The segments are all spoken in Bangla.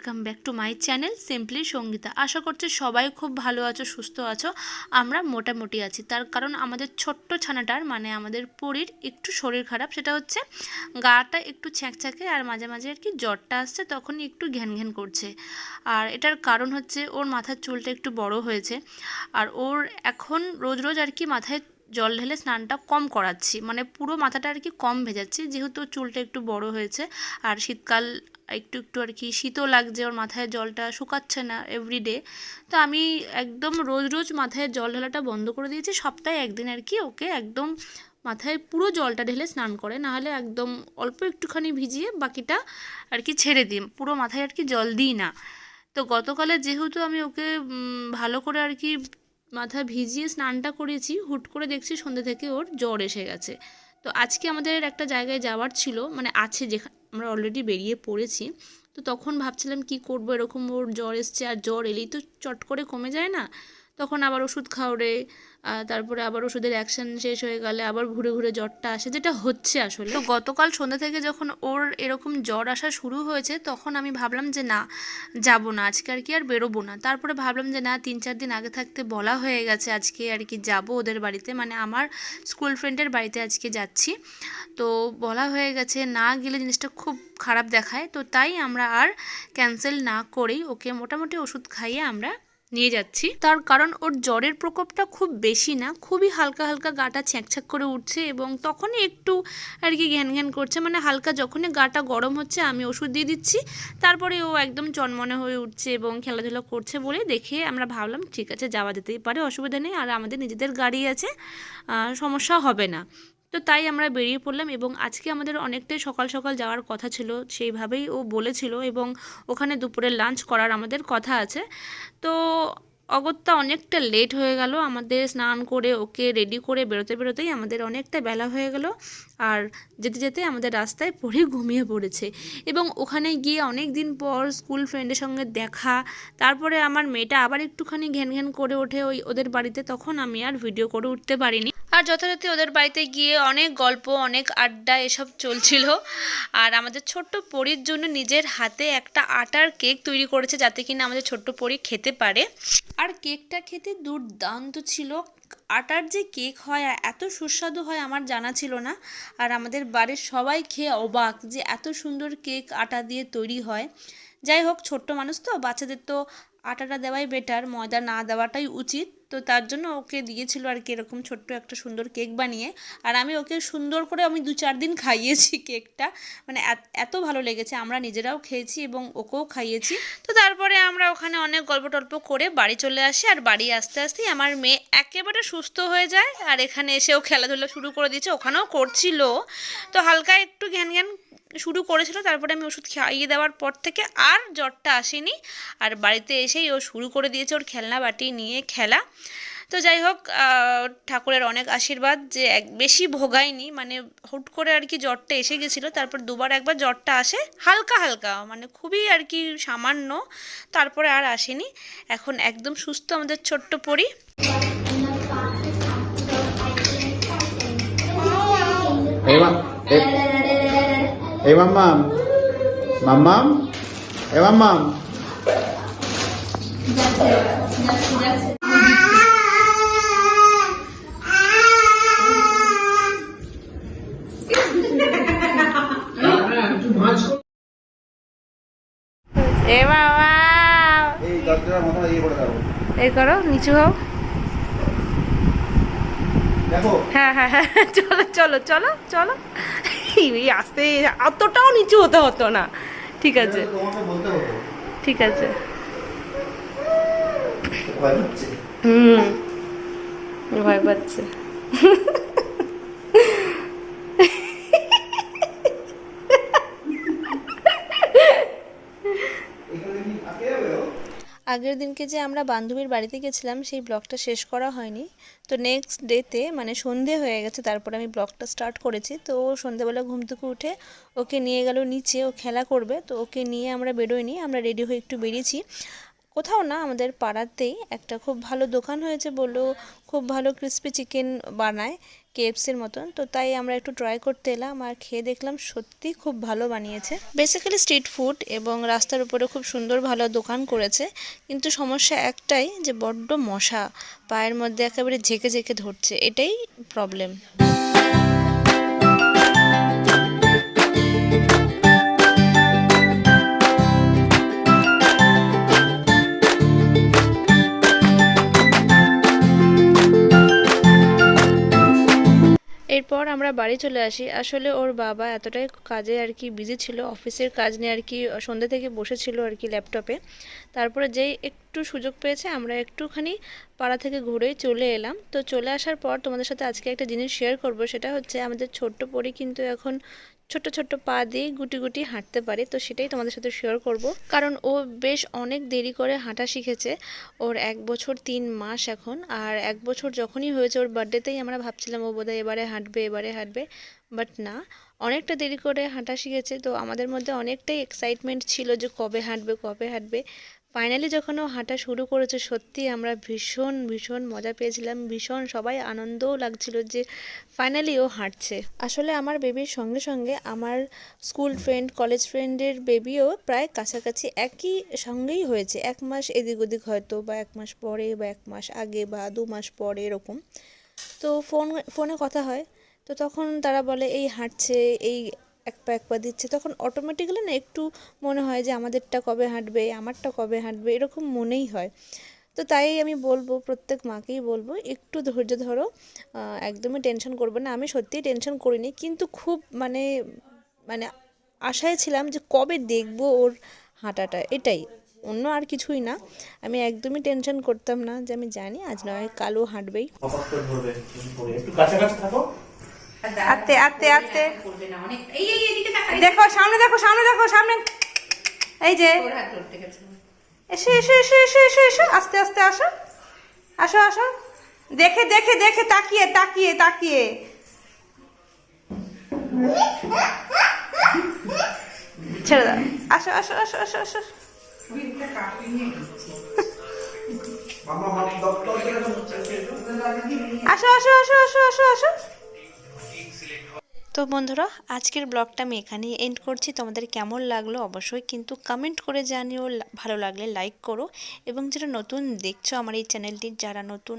Welcome back to my channel simply Sangeeta আশা করছি সবাই খুব ভালো আছো, সুস্থ আছো। আমরা মোটামুটি আছি। তার কারণ আমাদের ছোট্ট ছানাটার মানে আমাদের পরীর একটু শরীর খারাপ, সেটা হচ্ছে গাটা একটু ছ্যাঁকছ্যাঁকে আর মাঝে মাঝে আর কি জ্বরটা আসছে, তখনই একটু ঘ্যান ঘ্যান করছে। আর এটার কারণ হচ্ছে ওর মাথার চুলটা একটু বড় হয়েছে। আর ওর এখন রোজ রোজ আর কি মাথায় জল ঢেলে স্নানটা কম করাচ্ছি। মানে পুরো মাথাটা আর কি কম ভেজাচ্ছি, যেহেতু চুলটা একটু বড় হয়েছে। আর শীতকাল একটু একটু আর কি শীতও লাগছে, ওর মাথায় জলটা শুকাচ্ছে না এভরিডে তো আমি একদম রোজ রোজ মাথায় জল ঢালাটা বন্ধ করে দিয়েছি, সপ্তাহে একদিন আর কি ওকে একদম মাথায় পুরো জলটা ঢেলে স্নান করে, নাহলে একদম অল্প একটুখানি ভিজিয়ে বাকিটা আর কি ছেড়ে দিই, পুরো মাথায় আর কি জল দিই না। তো গতকালে যেহেতু আমি ওকে ভালো করে আর কি মাথা ভিজিয়ে স্নানটা করেছি, হুট করে দেখছি সন্ধ্যে থেকে ওর জ্বর এসে গেছে। তো আজকে আমাদের একটা জায়গায় যাওয়ার ছিল মানে আছে যেখানে আমরা অলরেডি বেরিয়ে পড়েছি। তো তখন ভাবছিলাম কি করব, এরকম ওর জ্বর এসছে আর জ্বর এলেই তো চট করে কমে যায় না? তখন আবার ওষুধ খাওয়ারে তারপরে আবার ওষুধের অ্যাকশন শেষ হয়ে গেলে আবার ঘুরে ঘুরে জ্বরটা আসে, যেটা হচ্ছে আসলে। তো গতকাল সন্ধ্যা থেকে যখন ওর এরকম জ্বর আসা শুরু হয়েছে, তখন আমি ভাবলাম যে না, যাব না, আজকে আর কি আর বেরোবো না। তারপরে ভাবলাম যে না, তিন চার দিন আগে থাকতে বলা হয়ে গেছে আজকে আর কি যাব ওদের বাড়িতে মানে আমার স্কুল ফ্রেন্ডের বাড়িতে আজকে যাচ্ছি। তো বলা হয়ে গেছে না গেলে জিনিসটা খুব খারাপ দেখায়, তো তাই আমরা আর ক্যান্সেল না করেই ওকে মোটামুটি ওষুধ খাইয়ে আমরা নিয়ে যাচ্ছি। তার কারণ ওর জ্বরের প্রকোপটা খুব বেশি না, খুবই হালকা হালকা গাটা ছ্যাঁকছ্যাঁক করে উঠছে এবং তখনই একটু আর কি ঘ্যান ঘ্যান করছে। মানে হালকা যখনই গাটা গরম হচ্ছে আমি ওষুধ দিয়ে দিচ্ছি, তারপরে ও একদম চনমনে হয়ে উঠছে এবং খেলাধুলা করছে বলে দেখে আমরা ভাবলাম, ঠিক আছে, যাওয়া যেতেই পারে, অসুবিধা নেই, আর আমাদের নিজেদের গাড়ি আছে সমস্যা হবে না। তো তাই আমরা বেরিয়ে পড়লাম এবং আজকে আমাদের অনেকটাই সকাল সকাল যাওয়ার কথা ছিল, সেইভাবেই ও বলেছিল এবং ওখানে দুপুরে লাঞ্চ করার আমাদের কথা আছে। তো অগত্যা অনেকটা লেট হয়ে গেল, আমাদের স্নান করে ওকে রেডি করে বেরোতে বেরোতেই আমাদের অনেকটা বেলা হয়ে গেল আর যেতে যেতে আমাদের রাস্তায় পড়ে ঘুমিয়ে পড়েছে এবং ওখানে গিয়ে অনেক দিন পর স্কুল ফ্রেন্ডের সঙ্গে দেখা, তারপরে আমার মেয়েটা আবার একটুখানি ঘ্যান ঘ্যান করে ওঠে ওই ওদের বাড়িতে, তখন আমি আর ভিডিও করে উঠতে পারিনি। আর যথারীতি ওদের বাড়িতে গিয়ে অনেক গল্প, অনেক আড্ডা এসব চলছিল। আর আমাদের ছোট্ট পরীর জন্য নিজের হাতে একটা আটার কেক তৈরি করেছে যাতে কিনা আমাদের ছোট্ট পরি খেতে পারে। আর কেকটা খেতে দুর্দান্ত ছিল। আটার যে কেক হয় এত সুস্বাদু হয় আমার জানা ছিল না। আর আমাদের বাড়ির সবাই খেয়ে অবাক যে এত সুন্দর কেক আটা দিয়ে তৈরি হয়। যাই হোক, ছোট্ট মানুষ তো, বাচ্চাদের তো আটাটা দেওয়াই বেটার ময়দা না দেওয়াটাই উচিত। তো তার জন্য ওকে দিয়েছিল আর কি এরকম ছোট্ট একটা সুন্দর কেক বানিয়ে। আর আমি ওকে সুন্দর করে আমি দু চার দিন খাইয়েছি কেকটা। মানে এত- ভালো লেগেছে, আমরা নিজেরাও খেয়েছি এবং ওকেও খাইয়েছি। তো তারপরে আমরা ওখানে অনেক গল্প টল্প করে বাড়ি চলে আসি আর বাড়ি আসতে আসতেই আমার মেয়ে একেবারে সুস্থ হয়ে যায়। আর এখানে এসেও খেলাধুলা শুরু করে দিয়েছে, ওখানেও করছিল। তো হালকা একটু জ্ঞান জ্ঞান শুরু করেছিল তারপরে আমি ওষুধ খাইয়ে দেওয়ার পর থেকে আর জ্বরটা আসেনি। আর বাড়িতে এসেই ও শুরু করে দিয়েছে ওর খেলনা বাটি নিয়ে খেলা। তো যাই হোক ঠাকুরের অনেক আশীর্বাদ যে এক বেশি ভোগায়নি মানে হুট করে আর কি জ্বরটা এসে গেছিল তারপর দুবার একবার জ্বরটা আসে হালকা হালকা মানে খুবই আর কি সামান্য তারপরে আর আসেনি। এখন একদম সুস্থ আমাদের ছোট্ট পরি। Hey, ma. Hey, hey, mamam. Mamam. এ বাবা এই করে দাও এই করো নিচু হও দেখো হ্যাঁ হ্যাঁ হ্যাঁ চলো চলো চলো চলো এই আস্তে অতটাও নিচু হতে হতো না। ঠিক আছে। ঠিক আছে। হুম। ভয় পাচ্ছে এখানে কি আঁকে যাবে ও? আগের দিনকে যে আমরা বান্ধবীর বাড়িতে গেছিলাম, সেই ব্লগটা শেষ করা হয়নি। তো নেক্সট ডেতে মানে সন্ধে হয়ে গেছে, তারপরে আমি ব্লগটা স্টার্ট করেছি। তো ও সন্ধেবেলা ঘুম থেকে উঠে ওকে নিয়ে গেল নিচে, ও খেলা করবে। তো ওকে নিয়ে আমরা বেরোইনি আমরা রেডি হয়ে একটু বেরিয়েছি। কোথাও না, আমাদের পাড়াতেই একটা খুব ভালো দোকান হয়েছে বলল খুব ভালো ক্রিস্পি চিকেন বানায়। কেএফসির মতন। তো তাই আমরা একটু ট্রাই করতে এলাম আর খেয়ে দেখলাম সত্যি খুব ভালো বানিয়েছে। বেসিক্যালি স্ট্রিট ফুড এবং রাস্তার উপরে খুব সুন্দর ভালো দোকান করেছে। কিন্তু সমস্যা একটাই যে বড্ড মশা। পায়ের মধ্যে একেবারে ঝেঁকে ঝেঁকে ধরছে। এটাই প্রবলেম আমরা বাড়ি চলে আসি। আসলে ওর বাবা এতটাই কাজে আর কি বিজি ছিল অফিসের কাজ নিয়ে আর কি সন্ধ্যে থেকে বসেছিল আর কি ল্যাপটপে তারপরে যেই একটু সুযোগ পেয়েছে, আমরা একটুখানি পাড়া থেকে ঘুরে চলে এলাম। তো চলে আসার পর তোমাদের সাথে আজকে একটা জিনিস শেয়ার করব, সেটা হচ্ছে আমাদের ছোট্ট পরি কিন্তু এখন ছোট ছোট পা দিয়ে গুটি গুটি হাঁটতে পারে, তো সেটাই তোমাদের সাথে শেয়ার করব। কারণ ও বেশ অনেক দেরি করে হাঁটা শিখেছে। ওর এক বছর তিন মাস এখন, আর এক বছর যখনই হয়েছে ওর বার্থডেতেই আমরা ভাবছিলাম ও বোধহয় এবারে হাঁটবে এবারে হাঁটবে। বাট না, অনেকটা দেরি করে হাঁটা শিখেছে, তো আমাদের মধ্যে অনেকটাই এক্সাইটমেন্ট ছিল যে কবে হাঁটবে কবে হাঁটবে। ফাইনালি যখন ও হাঁটা শুরু করেছে, সত্যি আমরা ভীষণ ভীষণ মজা পেয়েছিলাম। ভীষণ সবাই আনন্দও লাগছিল যে ফাইনালি ও হাঁটছে। আসলে আমার বেবির সঙ্গে সঙ্গে আমার স্কুল ফ্রেন্ড কলেজ ফ্রেন্ডের বেবিও প্রায় কাছাকাছি একই সঙ্গেই হয়েছে। এক মাস এদিক ওদিক হয়তো বা এক মাস পরে বা এক মাস আগে বা দু মাস পরে এরকম। তো ফোন ফোনে কথা হয়। তো তখন তারা বলে, এই হাঁটছে, এই এক পা এক পা দিচ্ছে। তখন অটোমেটিক্যালি না একটু মনে হয় যে আমাদেরটা কবে হাঁটবে, আমারটা কবে হাঁটবে, এরকম মনেই হয়। তো তাই আমি বলব, প্রত্যেক মাকেই বলব, একটু ধৈর্য ধরো একদমই টেনশন করবে না। আমি সত্যিই টেনশন করিনি, কিন্তু খুব মানে মানে আশায় ছিলাম যে কবে দেখব ওর হাঁটাটা, এটাই। অন্য আর কিছুই না। আমি একদমই টেনশন করতাম না যে আমি জানি আজ নয় কালো হাঁটবেই। আতে আতে আতে দেখো সামনে দেখো সামনে দেখো সামনে। এই যে। এসো এসো এসো এসো এসো এসো। আস্তে আস্তে আসো। আসো আসো। দেখে দেখে দেখে তাকিয়ে তাকিয়ে তাকিয়ে। ছেড়ে দাও। আসো আসো আসো আসো আসো। মানে আসো আসো আসো আসো আসো আসো। তো বন্ধুরা, আজকের ব্লগটা আমি এখানেই এন্ড করছি। তোমাদের কেমন লাগল অবশ্যই কিন্তু কমেন্ট করে জানিও। ভালো লাগলে লাইক করো এবং যারা নতুন দেখছ আমার এই চ্যানেলটির যারা নতুন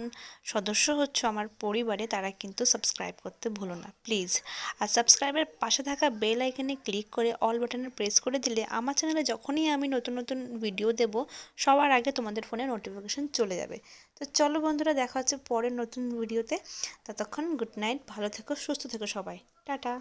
সদস্য হচ্ছ আমার পরিবারে, তারা কিন্তু সাবস্ক্রাইব করতে ভুলো না প্লিজ আর সাবস্ক্রাইবের পাশে থাকা বেল আইকনে ক্লিক করে অল বাটনে প্রেস করে দিলে আমার চ্যানেলে যখনই আমি নতুন নতুন ভিডিও দেব, সবার আগে তোমাদের ফোনে নোটিফিকেশন চলে যাবে। তো চলো বন্ধুরা, দেখা হচ্ছে পরের নতুন ভিডিওতে ততক্ষণ গুড নাইট ভালো থেকো, সুস্থ থেকো সবাই। টাটা।